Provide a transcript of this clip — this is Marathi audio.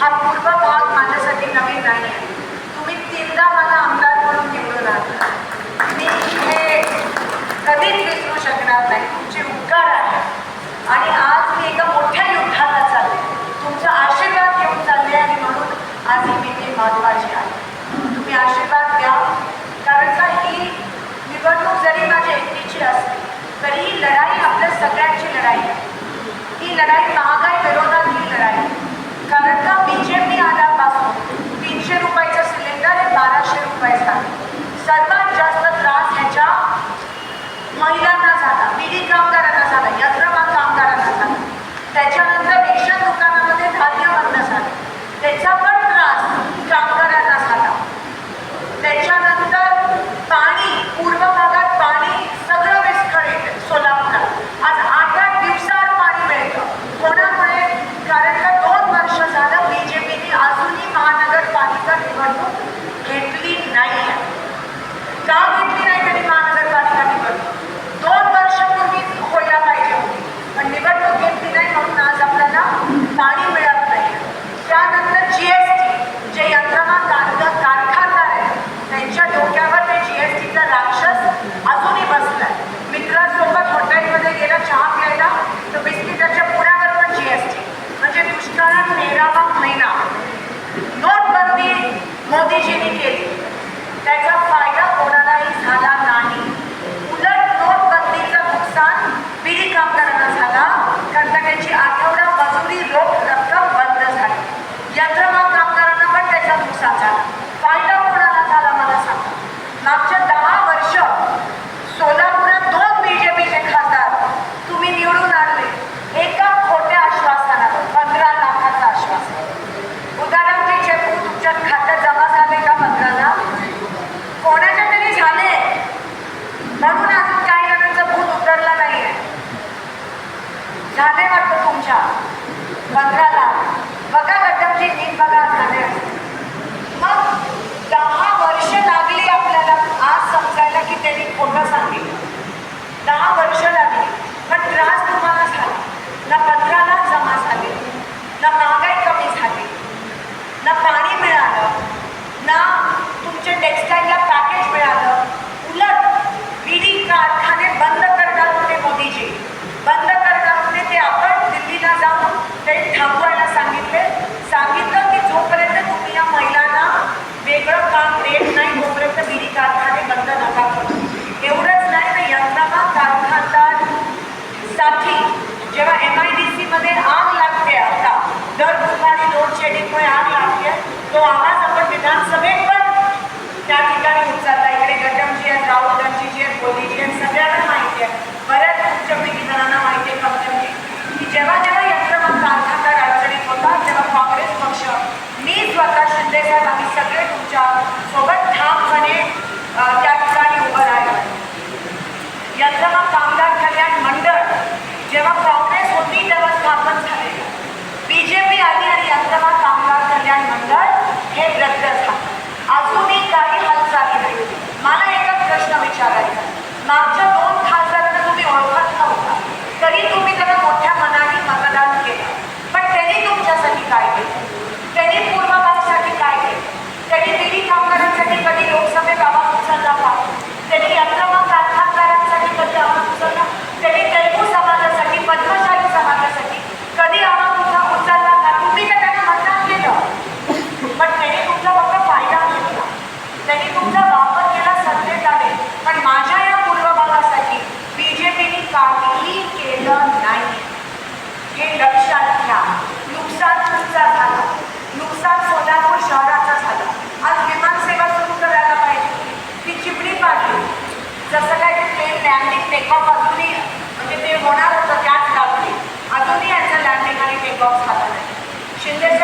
हा पूर्व भाग माझ्यासाठी नवीन नाही. आहे तुम्ही तीनदा मला आमदार म्हणून निवडून आहात मी हे कधीच विसरू शकणार नाही. तुमचे उपकार आहे आणि आज मी एका मोठ्या युद्धाला चालले. तुमचा आशीर्वाद घेऊन चालले आणि म्हणून आज ही मीटिंग महत्त्वाची आहे. तुम्ही आशीर्वाद द्या कारण का ही निवडणूक जरी माझ्या एकटीची असली तरी ही लढाई आपल्या सगळ्यांची लढाई आहे. ही लढाई মহিলা म्हणजे दुष्काळात तेरावा महिना नोटबंदी मोदीजींनी केली. त्याचा फायदा कोणालाही झाला नाही. उलट नोटबंदीचं नुकसान बिडी कामगारांना झाला. कारण का त्यांची आठवडा मजुरी रोख रक्कम बंद झाली. यंत्रमाग कामगारांना पण त्याचा नुकसान झाला. म्हणून अजून काही जणांचं भूत उतरला नाहीये. झाले वाटतं तुमच्या. पंधरा बघा गटमची नीट बघा झाले मग दहा वर्ष तो आवाज आपण विधानसभेत पण त्या ठिकाणी उचलला इकडे गटमजी आहेत राऊतांची जी आहेत मोदीजी आहेत सगळ्यांना माहिती आहे. बऱ्याच तुमच्यापैकी जणांना माहिती आहे कमलमजी की जेव्हा जेव्हा यंत्रमाग कारखानदार अडचणीत होता तेव्हा काँग्रेस पक्ष मी स्वतः शिंदे साहेब आम्ही सगळे तुमच्यासोबत ठामपणे Children